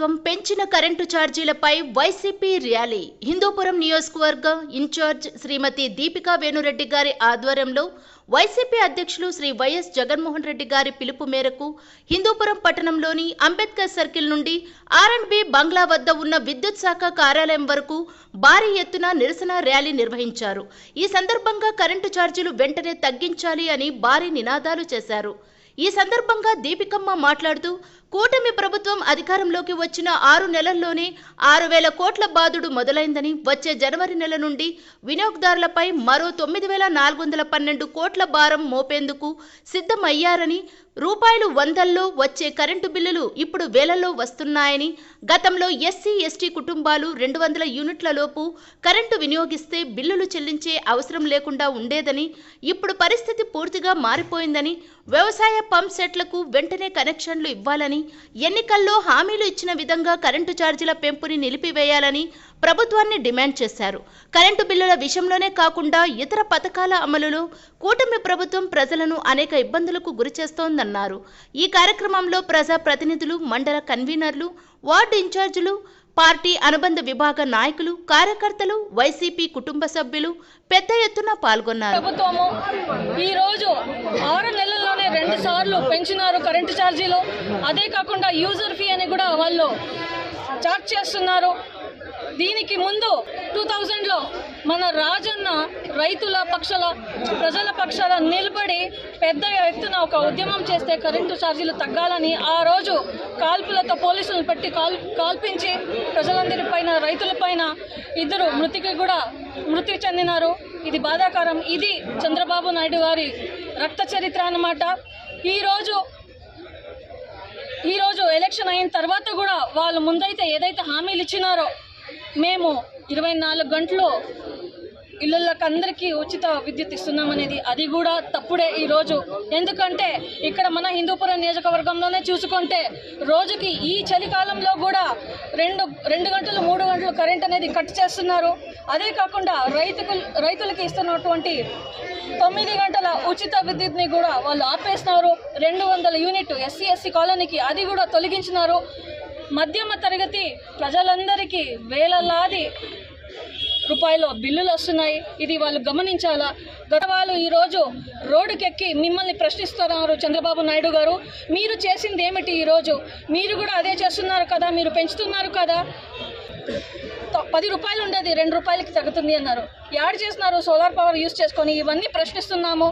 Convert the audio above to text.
ప్రభుత్వం పెంచిన కరెంటు ఛార్జీలపై వైసీపీ ర్యాలీ. హిందూపురం నియోజకవర్గ ఇన్ఛార్జ్ శ్రీమతి దీపికా వేణురెడ్డి గారి ఆధ్వర్యంలో వైసీపీ అధ్యక్షులు శ్రీ వైఎస్ జగన్మోహన్ రెడ్డి గారి పిలుపు మేరకు హిందూపురం పట్టణంలోని అంబేద్కర్ సర్కిల్ నుండి ఆర్ అండ్ బి బంగ్లా వద్ద ఉన్న విద్యుత్ శాఖ కార్యాలయం వరకు భారీ ఎత్తున నిరసన ర్యాలీ నిర్వహించారు. ఈ సందర్భంగా కరెంటు ఛార్జీలు వెంటనే తగ్గించాలి అని భారీ నినాదాలు చేశారు. ఈ సందర్భంగా దీపికమ్మ మాట్లాడుతూ కూటమి ప్రభుత్వం అధికారంలోకి వచ్చిన ఆరు నెలల్లోనే ఆరు వేల కోట్ల బాదుడు మొదలైందని వచ్చే జనవరి నెల నుండి వినియోగదారులపై మరో తొమ్మిది వేల నాలుగు వందల పన్నెండు కోట్ల భారం మోపేందుకు సిద్ధమయ్యారని రూపాయలు వందల్లో వచ్చే కరెంటు బిల్లులు ఇప్పుడు వేలల్లో వస్తున్నాయని గతంలో ఎస్సీ ఎస్టీ కుటుంబాలు రెండు వందల యూనిట్లలోపు కరెంటు వినియోగిస్తే బిల్లులు చెల్లించే అవసరం లేకుండా ఉండేదని ఇప్పుడు పరిస్థితి పూర్తిగా మారిపోయిందని వ్యవసాయ పంప్ సెట్లకు వెంటనే కనెక్షన్లు ఇవ్వాలని ఎన్నికల్లో హామీలు ఇచ్చిన విధంగా కరెంటు ఛార్జీల పెంపుని నిలిపివేయాలని ప్రభుత్వాన్ని డిమాండ్ చేశారు. కరెంటు బిల్లుల విషయంలోనే కాకుండా ఇతర పథకాల అమలులో కూటమి ప్రభుత్వం ప్రజలను అనేక ఇబ్బందులకు గురిచేస్తోందన్నారు ఈ కార్యక్రమంలో ప్రజా ప్రతినిధులు మండల కన్వీనర్లు వార్డు ఇన్ఛార్జీలు పార్టీ అనుబంధ విభాగ నాయకులు కార్యకర్తలు వైసీపీ కుటుంబ సభ్యులు పెద్ద ఎత్తున పాల్గొన్నారు. ప్రభుత్వము ఈ రోజు ఆరు సార్లు పెంచినారు కరెంటు ఛార్జీలు. అదే కాకుండా యూజర్ ఫీ అని కూడా వాళ్ళు చార్జ్ చేస్తున్నారు. దీనికి ముందు టూ థౌజండ్లో మన రాజన్న రైతుల పక్షాల ప్రజల పక్షాల నిలబడి పెద్ద ఎత్తున ఒక ఉద్యమం చేస్తే కరెంటు ఛార్జీలు తగ్గాలని ఆ రోజు కాల్పులతో పోలీసులను పెట్టి కాల్ కాల్పించి ప్రజలందరి పైన రైతుల పైన ఇద్దరు మృతికి కూడా మృతి చెందినారు. ఇది బాధాకరం. ఇది చంద్రబాబు నాయుడు గారి రక్త చరిత్ర అన్నమాట. ఈరోజు ఈరోజు ఎలక్షన్ అయిన తర్వాత కూడా వాళ్ళు ముందైతే ఏదైతే హామీలు ఇచ్చినారో మేము ఇరవై నాలుగు గంటలు ఇళ్ళకి అందరికీ ఉచిత విద్యుత్ ఇస్తున్నామనేది అది కూడా తప్పుడే ఈరోజు. ఎందుకంటే ఇక్కడ మన హిందూపురం నియోజకవర్గంలోనే చూసుకుంటే రోజుకి ఈ చలికాలంలో కూడా రెండు రెండు గంటలు మూడు గంటలు కరెంట్ అనేది కట్ చేస్తున్నారు. అదే కాకుండా రైతుకు రైతులకి ఇస్తున్నటువంటి తొమ్మిది గంటల ఉచిత విద్యుత్ని కూడా వాళ్ళు ఆపేస్తున్నారు. రెండు వందల యూనిట్ ఎస్సీ ఎస్సీ కాలనీకి అది కూడా తొలగించినారు. మధ్యమ తరగతి ప్రజలందరికీ వేలలాది రూపాయలు బిల్లులు వస్తున్నాయి. ఇది వాళ్ళు గమనించాలా? గత వాళ్ళు ఈరోజు రోడ్డుకెక్కి మిమ్మల్ని ప్రశ్నిస్తున్నారు చంద్రబాబు నాయుడు గారు. మీరు చేసింది ఏమిటి ఈరోజు మీరు కూడా అదే చేస్తున్నారు కదా? మీరు పెంచుతున్నారు కదా? పది రూపాయలు ఉండేది రెండు రూపాయలకి తగ్గుతుంది అన్నారు. యాడ్ చేస్తున్నారు సోలార్ పవర్ యూస్ చేసుకొని ఇవన్నీ ప్రశ్నిస్తున్నాము.